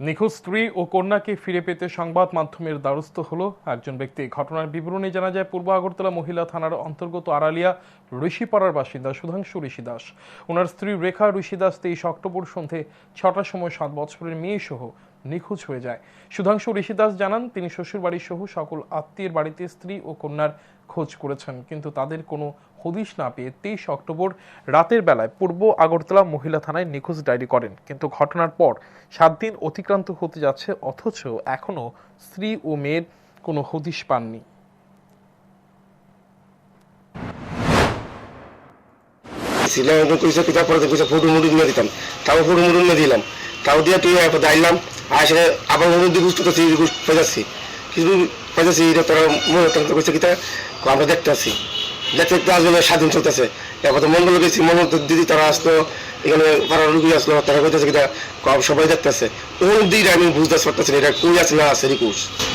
নিখোঁজ স্ত্রী ও কন্যাকে ফিরে পেতে সংবাদ মাধ্যমের দ্বারস্থ হল একজন ব্যক্তি। ঘটনার বিবরণী জানা যায়, পূর্ব আগরতলা মহিলা থানার অন্তর্গত আড়ালিয়া ঋষিপাড়ার বাসিন্দা সুধাংশু ঋষি দাস ওনার স্ত্রী রেখা ঋষি দাস তেইশ অক্টোবর সন্ধে ছটার সময় সাত বছরের মেয়ে সহ নিখোঁজ হয়ে যায়। সুধাংশু ঋষি দাস জানান, তিনি শ্বশুরবাড়ি সহ সকল আত্মীয়ের বাড়িতে স্ত্রী ও কন্যার খোঁজ করেছেন। কিন্তু তাদের কোনো হদিশ না পেয়ে তেইশ অক্টোবর রাতের বেলায় পূর্ব আগরতলা মহিলা থানায় নিখোঁজ ডায়েরি করেন। কিন্তু ঘটনার পর সাত দিন অতিক্রান্ত হতে যাচ্ছে, অথচ এখনও স্ত্রী ও মেয়ের কোনো হদিশ পাননি। এবং কইছে কিতা পরে কইছে ফটো মুডু নিয়ে দিতাম। তাও ফটো মুডু নিয়ে দিলাম। তাও দিয়ে তুই একবার দাইলাম আসলে আবার মনে দিয়ে গুষ্ট করছি পেজাচ্ছি কিছু পেজাচ্ছি এটা তোরা মনে তো করছে কিতা? আমরা দেখতে আছি। দেখতে দেখতে আসবে না স্বাধীন চলতেছে। এবার তো মঙ্গল গেছি মঙ্গল দিদি তারা আসলো, এখানে পাড়ার রুগী আসলো, তারা কইতেছে কিতা? সবাই দেখতেছে। ওর দিকে আমি বুঝতে পারতেছি না, এটা কুই আছে না আছে রিকুশ